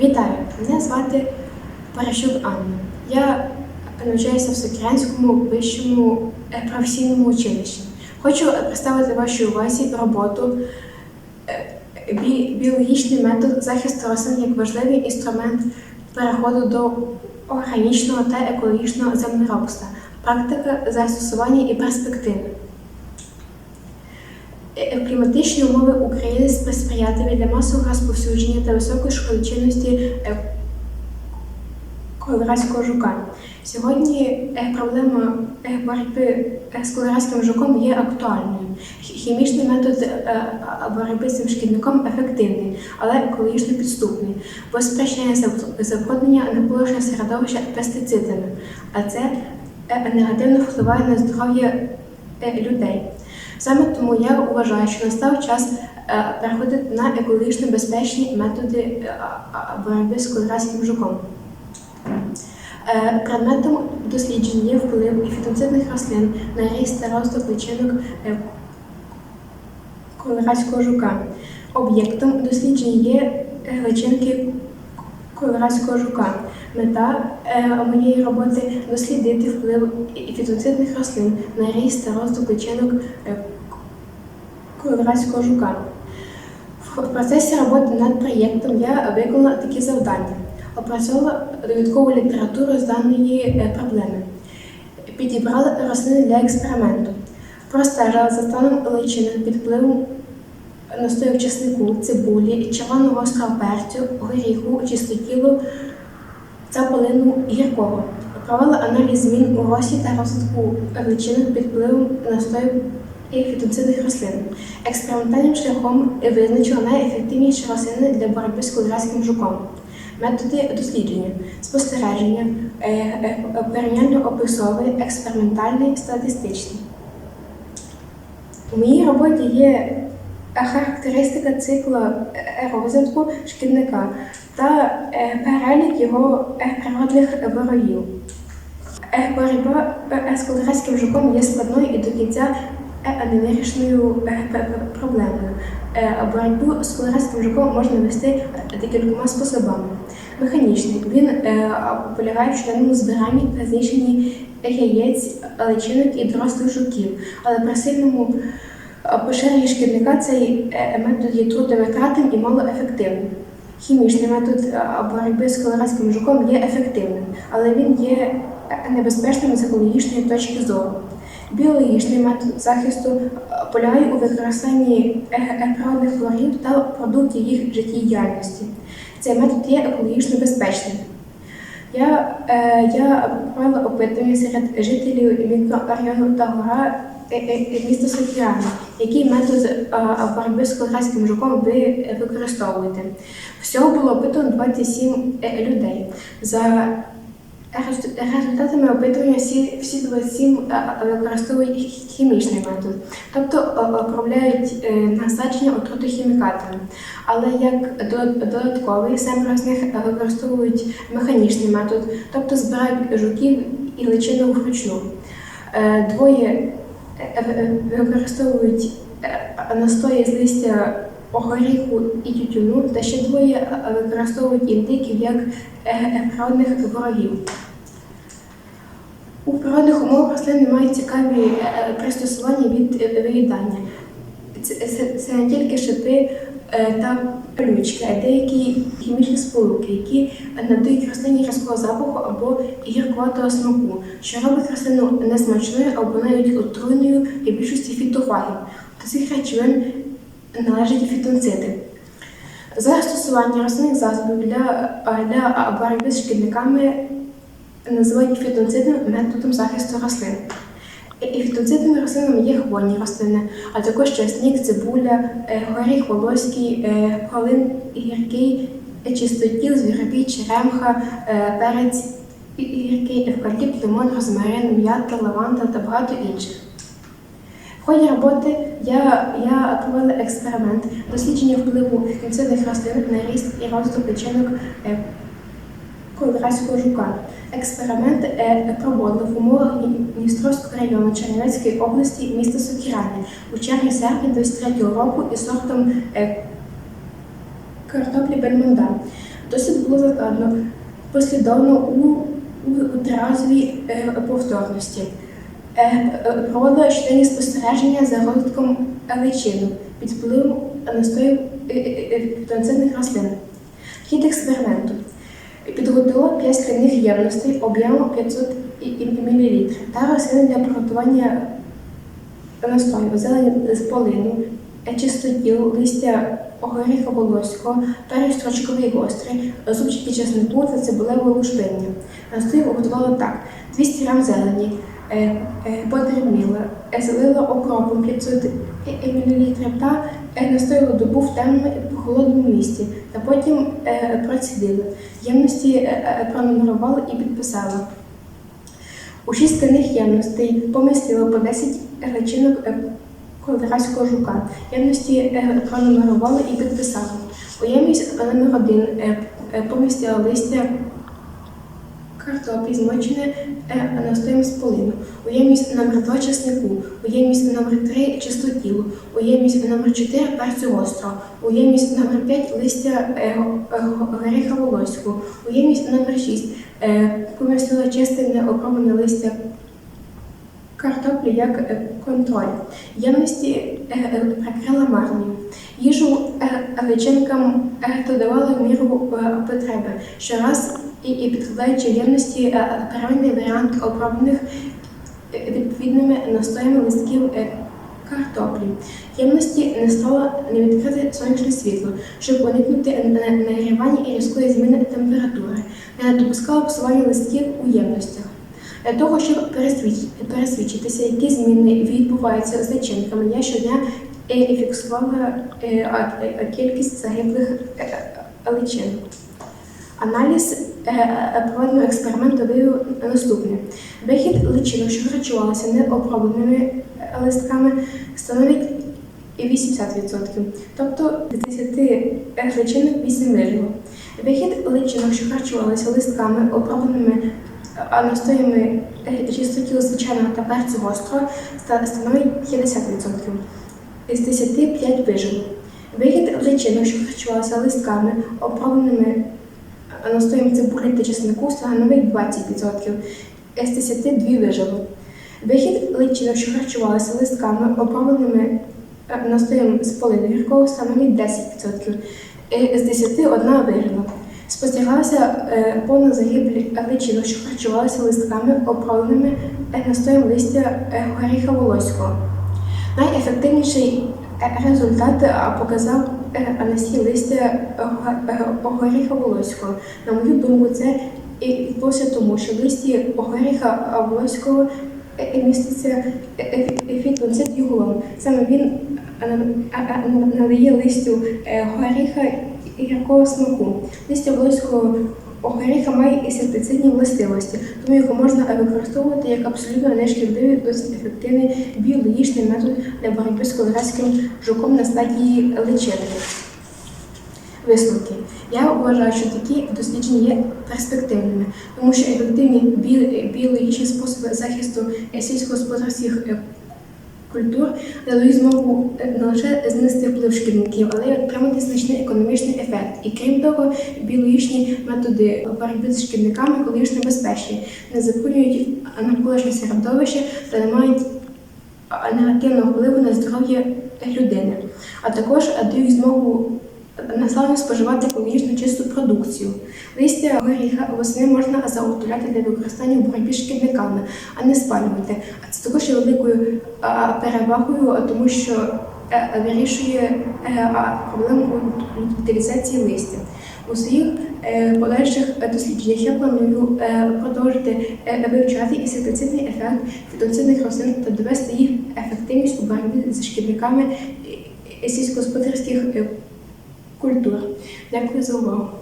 Вітаю! Мене звати Паращук Анна. Я навчаюся в Сокірянському вищому е, професійному училищі. Хочу представити вашій увазі роботу е, бі- біологічний метод захисту рослин як важливий інструмент переходу до органічного та екологічного землеробства, практика застосування і перспективи. Е, Кліматичні умови України сприятливі для масового розповсюдження та високої шкодочинності е, колорадського жука. Сьогодні е, проблема е, боротьби е, з колорадським жуком є актуальною. Хімічний метод е, боротьби з цим шкідником ефективний, але екологічно підступний, бо спричиняє заб- забруднення навколишнього середовища пестицидами, а це е, негативно впливає на здоров'я е, людей. Саме тому я вважаю, що настав час е, переходити на екологічно безпечні методи е, боротьби з колорадським жуком. Е, Предметом досліджень є вплив фітонцидних рослин на ріст та розвиток личинок колорадського жука. Об'єктом досліджень є личинки колорадського жука. Мета е, моєї роботи дослідити вплив фітонцидних рослин на ріст та розвиток личинок е, жука. В процесі роботи над проєктом я виконала такі завдання. Опрацьовувала довідкову літературу з даної е, проблеми, підібрала рослини для експерименту, простежила за станом личинок під впливом настою чеснику, цибулі, червоного гострого перцю, горіху, чистотілу та полину гіркого. Провела аналіз змін у росі та розвитку личинок під впливом настою і фітонцидних рослин. Експериментальним шляхом визначила найефективніші рослини для боротьби з колорадським жуком. Методи дослідження, спостереження, е, е, порівняльно-описовий, експериментальний, статистичний. У моїй роботі є характеристика цикла е, розвитку шкідника та е, перелік його е, природних ворогів. Е, Боротьба е, з колорадським жуком є складною і до кінця е, невирішеною е, проблемою. Е, Боротьбу з колорадським жуком можна вести декількома способами. Механічний він е, полягає в щоденному збиранні та знищенні яєць, личинок і дорослих жуків, але при сильному е, поширенні шкідника цей е, метод є трудовитратним і малоефективним. Хімічний метод боротьби з колорадським жуком є ефективним, але він є небезпечним з екологічної точки зору. Біологічний метод захисту е, полягає у використанні е, природних ворогів та продуктів їх життєдіяльності. Цей метод є екологічно безпечним. Я, е, я провела опитування серед жителів мікрорайону та гора е, е, міста Сокіряни, який метод е, боротьби з колорадським жуком ви використовуєте. Всього було опитано 27 е, людей. За результатами опитування всі, всі 27 е, використовують хімічний метод, тобто обробляють насадження отрутохімікатами. Але як додатковий семеро з них використовують механічний метод, тобто збирають жуків і личинок вручну. Двоє використовують е, настої з листя горіху і тютюну, та ще двоє е, використовують індиків як е, е, природних ворогів. У природних умовах рослини мають цікаві е, е, пристосування від е, виїдання. Це, це, це не тільки шипи е, та пелючки, а деякі хімічні сполуки, які надають рослині різкого запаху або гіркуватого смаку, що робить рослину несмачною або навіть отруйною для більшості фітофагів. До цих речовин належать фітонциди. Застосування рослинних засобів для, е, для боротьби з шкідниками називають фітонцидним методом захисту рослин. І фітонцидними рослинами є хвойні рослини, а також часник, цибуля, е, горіх волоський, е, полин гіркий, е, чистотіл, звіробій, черемха, перець гіркий, евкаліпт, лимон, розмарин, м'ята, лаванда та багато інших. В ході роботи я, я провела експеримент дослідження впливу фітонцидних рослин на ріст і розвиток личинок е, колорадського жука. Експеримент е, проводили в умовах Дні- Дністровського району Чернівецької області міста Сокірани у червні-серпні 23 року із сортом е, картоплі Бельмонда. Досить було закладно послідовно у, триразовій е, повторності. Проводила щоденні спостереження за розвитком личину під впливом настоїв фітонцидних рослин. Хід експерименту. Підготувала 5 скляних ємностей об'ємом 500 мл та рослини для приготування настою, зелень з полину, чистотіл, листя горіха волоського, перець строчковий гострий, зубчики чеснику та цибулеве лушпиння. Настою готувала так: 200 г зелені, е, е, е, залила окропом 500 мл та настояла добу в темному і холодному місці, та потім е, процідила. Ємності е, е, пронумерувала і підписала. У шість скляних ємностей помістила по 10 личинок е, колорадського жука. Ємності е, пронумерували і підписали. У ємність номер один е, е, помістила листя картоплі, змочене е, настоєм з полину. У ємність номер 2 чеснику, у ємність номер 3 чистотілу, у ємність номер 4 перцю гострого, у ємність номер 5 листя е, е, го- горіха волоського, у ємність номер 6 е, помістила чисте неокроплене листя картоплі як контроль. Ємності прикрила марнію. Їжу е, личинкам е, додавала в міру е, потреби. Щораз і, і підкладаючи ємності е, первинний варіант оброблених е, відповідними настоями листків е, картоплі. Ємності не стало не відкрити сонячне світло, щоб уникнути на- нагрівання і різкої зміни температури, не допускало псування листків у ємностях. Для того, щоб пересвідч- пересвідчитися, які зміни відбуваються з личинками, я щодня е, фіксувала е, е, кількість загиблих е, личин. Аналіз проведеного експерименту виявив наступне: вихід личинок, що харчувалися необробленими листками, становить 80%, тобто з 10 личинок 8 вижило. Вихід личинок, що харчувалися листками, обробленими настоями чистотіл звичайного та перцю гострого становить 50%. Із 10 5 вижило. Вихід личинок, що харчувалися листками, обробленими а настоєм цибулі та чеснику, становить 20%. Із 10 2 вижило. Вихід личинок, що харчувалися листками, обробленими е, настоєм з полини гіркого, становить 10%. Е, З 10 одна вижила. Спостерігалася е, повна загибель личинок, що харчувалися листками, обробленими е, настоєм листя е, горіха волоського. Найефективніший результат е, показав е, листя е, го- горіха волоського. На мою думку, це і відбулося тому, що в листі горіха волоського міститься е, е. Саме він надає листю горіха гіркого смаку. Листя волоського горіха має інсектицидні властивості, тому його можна використовувати як абсолютно нешкідливий, досить ефективний біологічний метод для боротьби з колорадським жуком на стадії личинки. Висновки. Я вважаю, що такі дослідження є перспективними, тому що ефективні біологічні способи захисту сільськогосподарських е, культур дали змогу е, не лише знести вплив шкідників, але й отримати значний економічний ефект. І крім того, біологічні методи боротьби з шкідниками екологічно безпечні, не забруднюють навколишнє середовище та не мають негативного впливу на здоров'я людини, а також дають змогу населенню споживати екологічно чисту продукцію. Листя горіха восени можна заготовляти для використання в боротьбі з шкідниками, а не спалювати. А це також є великою перевагою, тому що е, вирішує е, проблему утилізації листя. У своїх е, подальших дослідженнях я планую продовжити вивчати інсектицидний ефект фітонцидних рослин та довести їх ефективність у боротьбі з шкідниками сільськогосподарських е, культур. Дякую за увагу.